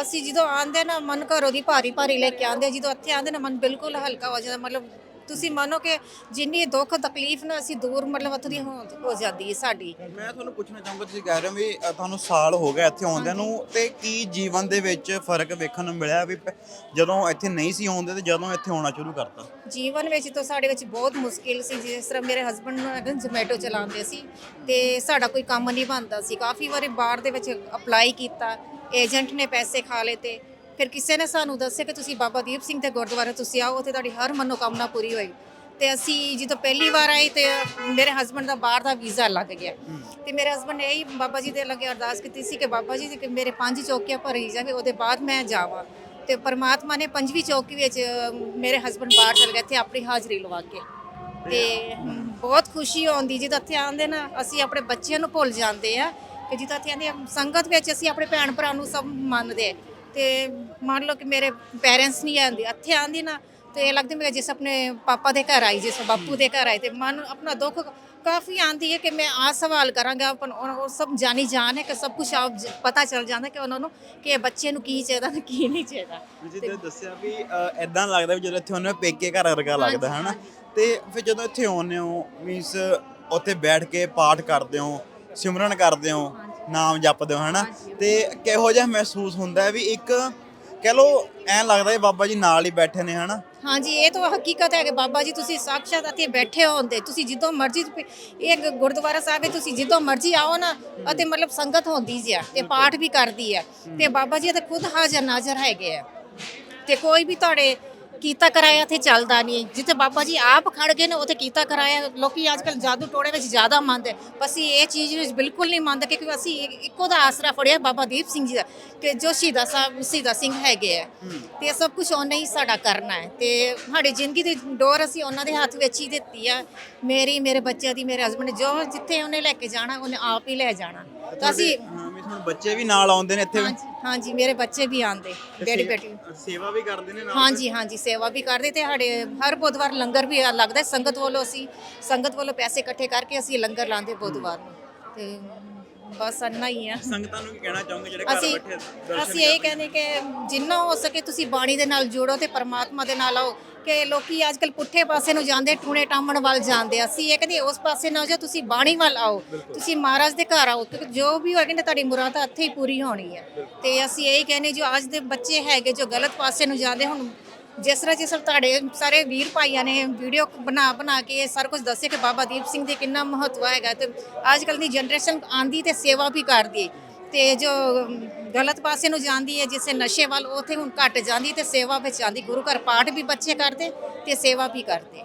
ਅਸੀਂ ਜਦੋਂ ਆਂਦੇ ਨਾ ਮਨ ਘਰੋਂ ਦੀ ਭਾਰੀ ਭਾਰੀ ਲੈ ਕੇ ਆਂਦੇ ਜਦੋਂ ਇੱਥੇ ਆਂਦੇ ਨਾ ਮਨ ਬਿਲਕੁਲ ਹਲਕਾ ਹੋ ਜਾਂਦਾ ਮਤਲਬ ਤੁਸੀਂ ਮੰਨੋ ਕਿ ਜਿੰਨੀ ਦੁੱਖ ਤਕਲੀਫ ਨਾ ਅਸੀਂ ਦੂਰ ਮਤਲਬ ਉੱਥੋਂ ਦੀ ਹੋ ਹੋ ਜਾਂਦੀ ਹੈ ਸਾਡੀ। ਮੈਂ ਤੁਹਾਨੂੰ ਪੁੱਛਣਾ ਚਾਹੂੰਗਾ ਤੁਸੀਂ ਕਹਿ ਰਹੇ ਹੋ ਵੀ ਅ, ਤੁਹਾਨੂੰ ਸਾਲ ਹੋ ਗਿਆ ਇੱਥੇ ਆਉਂਦਿਆਂ ਨੂੰ ਤੇ ਕੀ ਜੀਵਨ ਦੇ ਵਿੱਚ ਫ਼ਰਕ ਵੇਖਣ ਨੂੰ ਮਿਲਿਆ ਵੀ ਪ- ਜਦੋਂ ਇੱਥੇ ਨਹੀਂ ਸੀ ਆਉਂਦੇ ਤੇ ਜਦੋਂ ਇੱਥੇ ਆਉਣਾ ਸ਼ੁਰੂ ਕਰਤਾ? ਜੀਵਨ ਵਿੱਚ ਤਾਂ ਸਾਡੇ ਵਿੱਚ ਬਹੁਤ ਮੁਸ਼ਕਿਲ ਸੀ ਜਿਸ ਤਰ੍ਹਾਂ ਮੇਰੇ ਹਸਬੰਡ ਨੂੰ ਅਗਨ ਜ਼ੋਮੈਟੋ ਚਲਾਉਂਦੇ ਸੀ ਤੇ ਸਾਡਾ ਕੋਈ ਕੰਮ ਨਹੀਂ ਬਣਦਾ ਸੀ। ਕਾਫੀ ਵਾਰੀ ਬਾਹਰ ਦੇ ਵਿੱਚ ਅਪਲਾਈ ਕੀਤਾ ਏਜੰਟ ਨੇ ਪੈਸੇ ਖਾ ਲਏ ਤੇ ਫਿਰ ਕਿਸੇ ਨੇ ਸਾਨੂੰ ਦੱਸਿਆ ਕਿ ਤੁਸੀਂ ਬਾਬਾ ਦੀਪ ਸਿੰਘ ਦੇ ਗੁਰਦੁਆਰੇ ਤੁਸੀਂ ਆਓ ਉੱਥੇ ਤੁਹਾਡੀ ਹਰ ਮਨੋਕਾਮਨਾ ਪੂਰੀ ਹੋਏਗੀ ਤੇ ਅਸੀਂ ਜਦੋਂ ਪਹਿਲੀ ਵਾਰ ਆਏ ਤੇ ਮੇਰੇ ਹਸਬੰਡ ਦਾ ਬਾਹਰ ਦਾ ਵੀਜ਼ਾ ਲੱਗ ਗਿਆ। ਤੇ ਮੇਰੇ ਹਸਬੰਡ ਨੇ ਇਹੀ ਬਾਬਾ ਜੀ ਦੇ ਲੱਗੇ ਅਰਦਾਸ ਕੀਤੀ ਸੀ ਕਿ ਬਾਬਾ ਜੀ ਕਿ ਮੇਰੇ ਪੰਜ ਚੌਕੀਆਂ ਭਰੀ ਜਾਵੇ ਉਹਦੇ ਬਾਅਦ ਮੈਂ ਜਾਵਾਂ। ਤੇ ਪਰਮਾਤਮਾ ਨੇ ਪੰਜਵੀਂ ਚੌਕੀ ਵਿੱਚ ਮੇਰੇ ਹਸਬੰਡ ਬਾਹਰ ਚਲੇ ਗਏ ਤੇ ਆਪਣੀ ਹਾਜ਼ਰੀ ਲਵਾ ਕੇ। ਤੇ ਬਹੁਤ ਖੁਸ਼ੀ ਆਉਂਦੀ ਜਦੋਂ ਇੱਥੇ ਆਉਂਦੇ ਨਾ ਅਸੀਂ ਆਪਣੇ ਬੱਚਿਆਂ ਨੂੰ ਭੁੱਲ ਜਾਂਦੇ ਆ। ਕਿ ਜਦੋਂ ਇੱਥੇ ਆ, ਸੰਗਤ ਵਿੱਚ ਅਸੀਂ ਆਪਣੇ ਭੈਣ ਭਰਾ ਨੂੰ ਸਭ ਮੰਨਦੇ ਆ। ਤੇ ਮੰਨ ਲਓ ਕਿ ਮੇਰੇ ਪੇਰੈਂਟਸ ਨਹੀਂ ਆਉਂਦੇ ਇੱਥੇ ਆਉਂਦੀ ਨਾ ਤੇ ਇਹ ਲੱਗਦਾ ਮੈਂ ਜਿਸ ਆਪਣੇ ਪਾਪਾ ਦੇ ਘਰ ਆਈ ਜਿਸ ਬਾਪੂ ਦੇ ਘਰ ਆਈ ਤੇ ਮਨ ਆਪਣਾ ਦੁੱਖ ਕਾਫੀ ਆਂਦੀ ਹੈ ਕਿ ਮੈਂ ਆ ਸਵਾਲ ਕਰਾਂਗਾ ਆਪਨ ਉਹ ਸਭ ਜਾਣੀ ਜਾਣ ਹੈ ਕਿ ਸਭ ਕੁਝ ਆਪ ਜ- ਪਤਾ ਚੱਲ ਜਾਂਦਾ ਕਿ ਉਹਨਾਂ ਨੂੰ ਕਿ ਇਹ ਬੱਚੇ ਨੂੰ ਕੀ ਚਾਹੀਦਾ ਤੇ ਕੀ ਨਹੀਂ ਚਾਹੀਦਾ ਜਿੱਦਾਂ ਦੱਸਿਆ ਵੀ ਐਦਾਂ ਲੱਗਦਾ ਵੀ ਜਦੋਂ ਇੱਥੇ ਹੋ ਪੇਕੇ ਘਰ ਵਰਗਾ ਲੱਗਦਾ ਹੈ ਨਾ ਤੇ ਫਿਰ ਜਦੋਂ ਇੱਥੇ ਆਉਂਦੇ ਹੋ ਮੀਨਸ ਉੱਥੇ ਬੈਠ ਕੇ ਪਾਠ ਕਰਦੇ ਹੋ ਸਿਮਰਨ ਕਰਦੇ ਹੋ ਨਾਮ ਜਪਦੇ ਹੋ ਹਨਾ? ਤੇ ਕਿਹੋ ਜਿਹਾ ਮਹਿਸੂਸ ਹੁੰਦਾ ਹੈ ਵੀ ਇੱਕ ਕਹਿ ਲੋ ਐਂ ਲੱਗਦਾ ਵੀ ਬਾਬਾ ਜੀ ਨਾਲ ਹੀ ਬੈਠੇ ਨੇ ਹਨਾ? ਹਾਂਜੀ ਇਹ ਤਾਂ ਹਕੀਕਤ ਹੈ ਕਿ ਬਾਬਾ ਜੀ ਤੁਸੀਂ ਸਾਖਸ਼ਾਤ ਇੱਥੇ ਬੈਠੇ ਹੋ ਹੁੰਦੇ। ਤੁਸੀਂ ਜਦੋਂ ਮਰਜ਼ੀ ਇਹ ਗੁਰਦੁਆਰਾ ਸਾਹਿਬ ਹੈ ਤੁਸੀਂ ਜਦੋਂ ਮਰਜ਼ੀ ਆਓ ਨਾ ਅਤੇ ਮਤਲਬ ਸੰਗਤ ਹੁੰਦੀ ਜੀ ਆ ਤੇ ਪਾਠ ਵੀ ਕਰਦੀ ਹੈ ਤੇ ਬਾਬਾ ਜੀ ਤਾਂ ਖੁਦ ਹਾਜ਼ਰ ਨਾਜ਼ਰ ਹੈਗੇ ਆ। ਤੇ ਕੋਈ ਵੀ ਤੁਹਾਡੇ ਕੀਤਾ ਕਰਾਇਆ ਤੇ ਚੱਲਦਾ ਨਹੀਂ। ਜਿੱਥੇ ਬਾਬਾ ਜੀ ਆਪ ਖੜ ਗਏ ਨੇ ਉੱਥੇ ਕੀਤਾ ਕਰਾਇਆ। ਲੋਕੀ ਅੱਜ ਕੱਲ ਜਾਦੂ ਟੋੜੇ ਵਿੱਚ ਜ਼ਿਆਦਾ ਮੰਨਦੇ ਅਸੀਂ ਇਹ ਚੀਜ਼ ਵਿੱਚ ਬਿਲਕੁਲ ਨਹੀਂ ਮੰਨਦੇ ਕਿਉਂਕਿ ਅਸੀਂ ਇੱਕ- ਦਾ ਆਸਰਾ ਫੜਿਆ ਬਾਬਾ ਦੀਪ ਸਿੰਘ ਜੀ ਦਾ ਕਿ ਜੋ ਸ਼ਹੀਦਾਂ ਸਾਹਿਬ ਸ਼ਹੀਦਾਂ ਸਿੰਘ ਹੈਗੇ ਆ। ਤੇ ਇਹ ਸਭ ਕੁਝ ਉਹਨੇ ਹੀ ਸਾਡਾ ਕਰਨਾ ਹੈ। ਤੇ ਸਾਡੀ ਜ਼ਿੰਦਗੀ ਦੀ ਡੋਰ ਅਸੀਂ ਉਹਨਾਂ ਦੇ ਹੱਥ ਵਿੱਚ ਹੀ ਦਿੱਤੀ ਆ। ਮੇਰੀ ਮੇਰੇ ਬੱਚਿਆਂ ਦੀ ਮੇਰੇ ਹਸਬੰਡ ਜੋ ਜਿੱਥੇ ਉਹਨੇ ਲੈ ਕੇ ਜਾਣਾ ਉਹਨੇ ਆਪ ਹੀ ਲੈ ਜਾਣਾ। ਤਾਂ ਅਸੀਂ ਹੁਣ ਬੱਚੇ ਵੀ ਨਾਲ ਆਉਂਦੇ ਨੇ ਇੱਥੇ। ਹਾਂਜੀ। ਹਾਂਜੀ ਮੇਰੇ ਬੱਚੇ ਵੀ ਆਂਦੇ ਬੇਟੀ ਬੇਟੀ। ਸੇਵਾ ਵੀ ਕਰਦੇ ਨੇ ਨਾਲ? ਹਾਂਜੀ ਹਾਂਜੀ ਸੇਵਾ ਵੀ ਕਰਦੇ ਤੇ ਸਾਡੇ ਹਰ ਬੁੱਧਵਾਰ ਲੰਗਰ ਵੀ ਲੱਗਦਾ ਹੈ। ਸੰਗਤ ਵੱਲੋਂ ਅਸੀਂ ਸੰਗਤ ਵੱਲੋਂ ਪੈਸੇ ਇਕੱਠੇ ਕਰਕੇ ਅਸੀਂ ਲੰਗਰ ਲਾਉਂਦੇ ਬੁੱਧਵਾਰ ਨੂੰ। ਤੇ ਬਸ ਇੰਨਾ ਹੀ ਆ। ਸੰਗਤਾਂ ਨੂੰ ਕੀ ਕਹਿਣਾ ਚਾਹੋਗੇ ਜਿਹੜੇ ਘਰ ਅਸੀਂ ਬੈਠੇ ਦਰਸ਼ਨ ਅਸੀਂ ਇਹ ਕਹਿੰਦੇ ਕਿ ਜਿੰਨਾ ਹੋ ਸਕੇ ਤੁਸੀਂ ਬਾਣੀ ਦੇ ਨਾਲ ਜੁੜੋ ਤੇ ਪਰਮਾਤਮਾ ਦੇ ਨਾਲ ਆਓ। ਕਿ ਲੋਕੀ ਅੱਜ ਕੱਲ ਪੁੱਠੇ ਪਾਸੇ ਨੂੰ ਜਾਂਦੇ ਟੂਣੇ ਟਾਮਣ ਵੱਲ ਜਾਂਦੇ ਆ। ਅਸੀਂ ਇਹ ਕਹਿੰਦੇ ਉਸ ਪਾਸੇ ਨਾ ਜਾਓ ਤੁਸੀਂ ਬਾਣੀ ਵੱਲ ਆਓ। ਤੁਸੀਂ ਮਹਾਰਾਜ ਦੇ ਘਰ ਆਓ। ਕਿਉਂਕਿ ਜੋ ਵੀ ਹੋਏਗੀ ਨਾ ਤੁਹਾਡੀ ਮੁਰਾਦ ਇੱਥੇ ਹੀ ਪੂਰੀ ਹੋਣੀ ਹੈ। ਤੇ ਅਸੀਂ ਇਹ ਕਹਿੰਦੇ ਜੋ ਅੱਜ ਦੇ ਬੱਚੇ ਹੈਗੇ ਜੋ ਗਲਤ ਪਾਸੇ ਨੂੰ ਜਾਂਦੇ ਹੁਣ ਜਿਸ ਤਰ੍ਹਾਂ ਜਿਸ ਤਰ੍ਹਾਂ ਤੁਹਾਡੇ ਸਾਰੇ ਵੀਰ ਭਾਈਆਂ ਨੇ ਵੀਡੀਓ ਬਣਾ ਬਣਾ ਕੇ ਸਾਰਾ ਕੁਝ ਦੱਸਿਆ ਕਿ ਬਾਬਾ ਦੀਪ ਸਿੰਘ ਦੇ ਕਿੰਨਾ ਮਹੱਤਵ ਹੈਗਾ ਤੇ ਅੱਜ ਕੱਲ ਦੀ ਜਨਰੇਸ਼ਨ ਆਂਦੀ ਤੇ ਸੇਵਾ ਵੀ ਕਰਦੀ ਤੇ ਜੋ ਗਲਤ ਪਾਸੇ ਨੂੰ ਜਾਂਦੀ ਹੈ, ਜਿਸੇ ਨਸ਼ੇ ਵੱਲ ਉਥੇ ਹੁਣ ਘਟ ਜਾਂਦੀ ਤੇ ਸੇਵਾ ਵਿੱਚ ਆਂਦੀ ਗੁਰੂ ਘਰ ਪਾਠ ਵੀ ਬੱਚੇ ਕਰਦੇ ਤੇ ਸੇਵਾ ਵੀ ਕਰਦੇ।